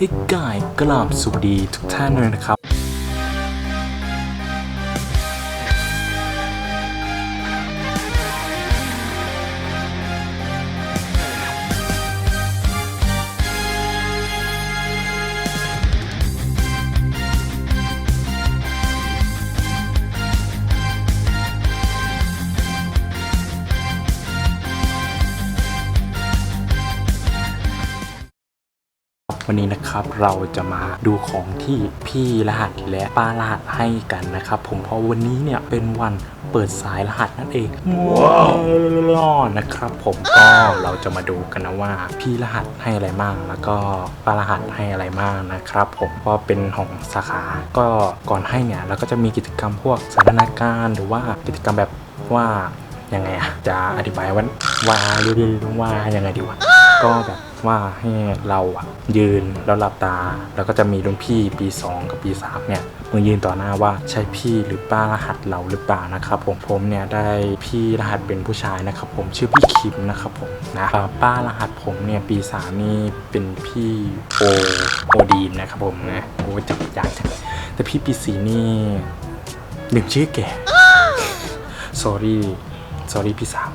ให้กายกราบสุขดีทุกท่านเลยนะครับ วันนี้นะครับเราจะมาดูของที่พี่รหัสและป้ารหัสให้กันนะครับ ผมเพราะวันนี้เนี่ยเป็นวันเปิดสายรหัสนั่นเองว้าวนะครับ ผมก็เราจะมาดูกันนะว่า พี่รหัสให้อะไรบ้างแล้วก็ป้ารหัสให้อะไรบ้างนะครับ ผมก็เป็นของสาขา ก็ก่อนให้เนี่ยเราก็จะมีกิจกรรมพวกสันทนาการหรือว่ากิจกรรมแบบว่ายังไงอะจะอธิบายว่าว่าเรียกว่ายังไงดีวะ ก็แบบว่าให้เราอะยืนแล้วหลับตา แล้วก็จะมีรุ่นพี่ปี 2 กับปี3เนี่ยมือยืนต่อหน้าว่าใช่พี่หรือป้ารหัสเราหรือเปล่านะครับผมผมเนี่ยได้พี่รหัสเป็นผู้ชายนะครับผมชื่อพี่คิมนะครับผมนะป้ารหัสผมเนี่ยปี3นี่เป็นพี่โอโอดีนนะครับผมนะโอ้จับยากจังแต่พี่ปีสีนี่หนึ่งชื่อแก่ sorry sorry พี่สาว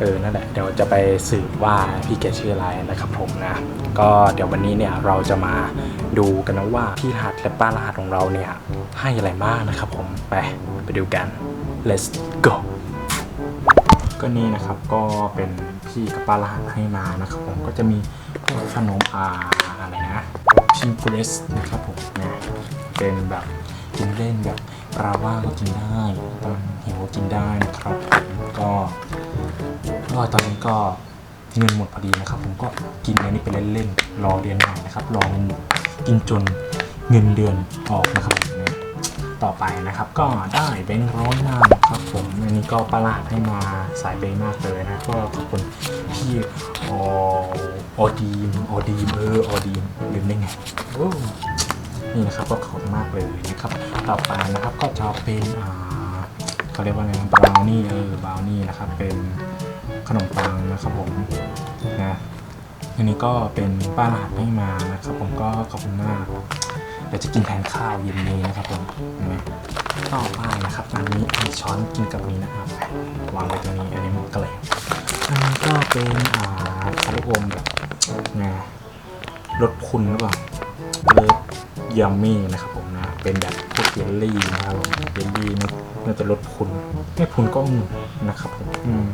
เออนั่นแหละเดี๋ยวจะไปสืบว่าพี่แกชื่ออะไรนะครับผมนะ ก็เดี๋ยววันนี้เนี่ยเราจะมาดูกันนะว่าพี่รหัสและป้ารหัสของเราเนี่ยให้อะไรบ้างนะครับผมไปไปดูกัน let's go ก็นี่นะครับก็เป็นพี่กับป้ารหัสให้มานะครับผมก็จะมีพวกขนมอาอะไรนะชิมเพรสนะครับผมนะเป็นแบบกินเล่นแบบปลาว่าก็กินได้ตอนหิวกินได้นะครับก็ ก็ตอนนี้ก็เงินหมดพอดีนะครับ ผมก็กินอันนี้ไปเล่นๆรอเดือนใหม่นะครับ รอเงินกินจนเงินเดือนออกนะครับต่อไปนะครับก็ได้แบงค์ร้อยมานะครับผมอันนี้ก็ประหลาดให้มาสายเบย์มากเลยนะก็ขอบคุณพี่ออดีมออดีมเออออดีมลืมได้ไงนี่นะครับก็ขอบคุณมากเลยนะครับต่อไปนะครับก็จะเป็นอ่าเขาเรียกว่าไงบราวนี่เออบราวนี่นะครับเป็น ขนมปังนะครับผมนะอันนี้ก็เป็นป้าหลาดให้มานะครับผมก็ขอบคุณมากเดี๋ยวจะกินแทนข้าวเย็นนี้นะครับผมนไหมต่อไปนะครับอันนี้มีช้อนกินกับนี้นะครับวางไว้ตรงนี้อันนี้มันเกล็ดอันนี้ก็เป็นอ่าคาร์บอมแบบไงรสพุนหรือเปล่าเลิฟ ยัมมี่นะครับผมนะเป็นแบบพวกเยลลี่นะครับผมเยลลี่นี่น่าจะรสพุนไม่พุนก็มึนนะครับผมอืม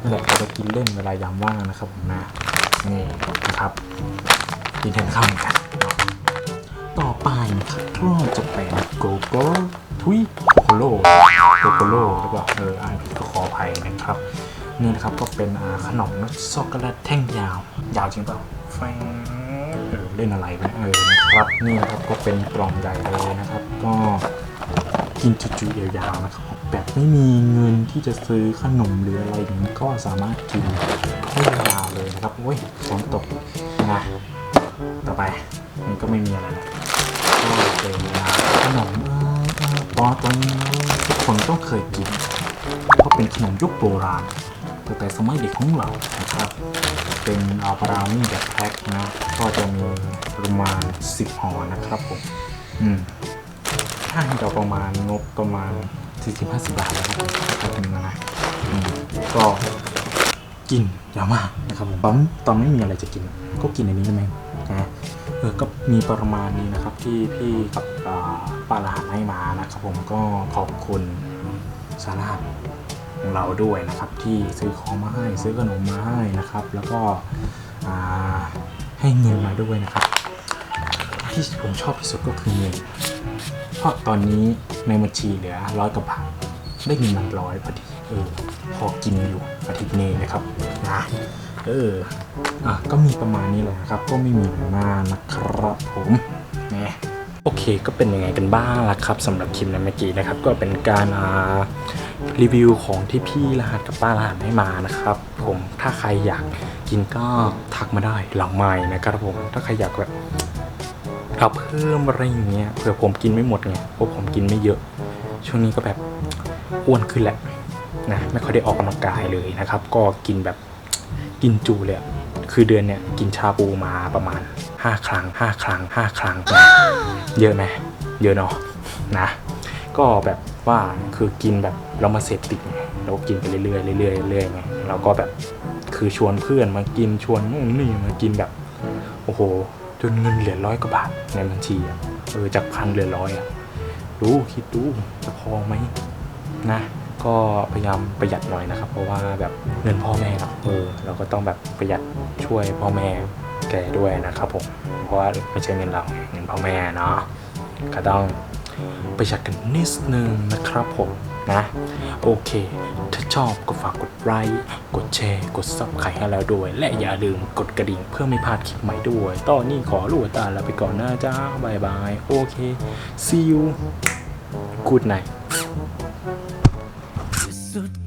นั่นแหละเราจะกินเล่นเวลายามว่างนะครับผมนะนี่นะครับกินแทนข้าวหนกันต่อไปนะครับก็จะเป็นโกโก้ทุยโกโกโลโกโกโลหรือเปล่าเอออ่านผิดก็ขออภัยนะครับนี่นะครับก็เป็นขนมช็อกโกแลตแท่งยาว ยาวจริงเปล่าแฟง เออเล่นอะไรนะเออนะครับนี่นะครับก็เป็นกล่องใหญ่เลยนะครับ ก็กินจุๆยาวๆนะครับแบบไม่มีเงินที่จะซื้อขนมหรืออะไรอย่างนี้ก็สามารถกินได้ยาวเลยนะครับโอ้ยฝนตกนะต่อไปนี่ก็ไม่มีอะไรนะก็เป็นขนมเอ่อเอ่อปอตอนนี้ทุกคนต้องเคยกินเพราะเป็นขนมยุคโบราณ ตั้งแต่สมัยเด็กของเรานะครับ เป็นอาบราวนี่แบบแพ็คนะก็จะมีประมาณ 10ห่อนะครับผมอืมถ้าให้เราประมาณงบประมาณ40-50บาทแล้วครับถ้าเป็นนะอืมก็กินเยอะมากนะครับผมตอนตอนไม่มีอะไรจะกิน ก็กินอันนี้ได้ไหมนะเออก็มีประมาณนี้นะครับที่พี่กับอ่าป้าลาหให้มานะครับผมก็ขอบคุณสารา ของเราด้วยนะครับที่ซื้อของมาให้ซื้อขนมมาให้นะครับ แล้วก็ให้เงินมาด้วยนะครับ ที่ผมชอบที่สุดก็คือเงินเพราะตอนนี้ในบัญชีเหลือร้อยกว่าบาทได้เงินมันร้อยพอดีเออพอกินอยู่อาทิตย์นี้นะครับนะเอออะก็มีประมาณนี้แหละนะครับ ก็ไม่มีอะไรมากนะครับผมนะ โอเคก็เป็นยังไงกันบ้างล่ะครับสำหรับคลิปในเมื่อกี้นะครับ ก็เป็นการรีวิวของที่พี่รหัสกับป้ารหัสให้มานะครับ ผมถ้าใครอยากกินก็ทักมาได้หลังไม้นะครับผมถ้าใครอยากแบบเราเพิ่มอะไรอย่างเงี้ยเผื่อผมกินไม่หมดไงเพราะผมกินไม่เยอะ ช่วงนี้ก็แบบอ้วนขึ้นแหละนะไม่ค่อยได้ออกกำลังกายเลยนะครับ ก็กินแบบกินจูเลยอะ คือเดือนเนี่ยกินชาบูมาประมาณ 5 ครั้ง 5 ครั้ง 5 ครั้งเยอะไหมเยอะเนาะนะ ก็แบบว่าคือกินแบบเรามาเสพติดไงเรากินไปเรื่อยๆเรื่อยๆเรื่อยๆไงเราก็แบบคือชวนเพื่อนมากินชวนนู่นนี่มากินแบบ โอ้โหจนเงินเหลือร้อยกว่าบาทในบัญชีอะเออจากพันเหลือร้อยอะดูคิดดูจะพอไหมนะ ก็พยายามประหยัดหน่อยนะครับ เพราะว่าแบบเงินพ่อแม่เนาะเออเราก็ต้องแบบประหยัดช่วยพ่อแม่แกด้วยนะครับผมเพราะว่าไม่ใช่เงินเราเงินพ่อแม่เนาะก็ต้องประหยัดกันนิดนึงนะครับผมนะโอเค ถ้าชอบก็ฝากกดไลค์กดแชร์กดซับไข่ให้เราด้วย และอย่าลืมกดกระดิ่งเพื่อไม่พลาดคลิปใหม่ด้วย ตอนนี้ขอลูกตาลาไปก่อนนะจ้าบายบาย โอเค see you good night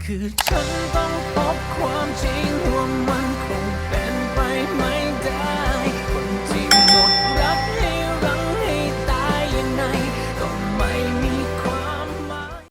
ที่สุดคื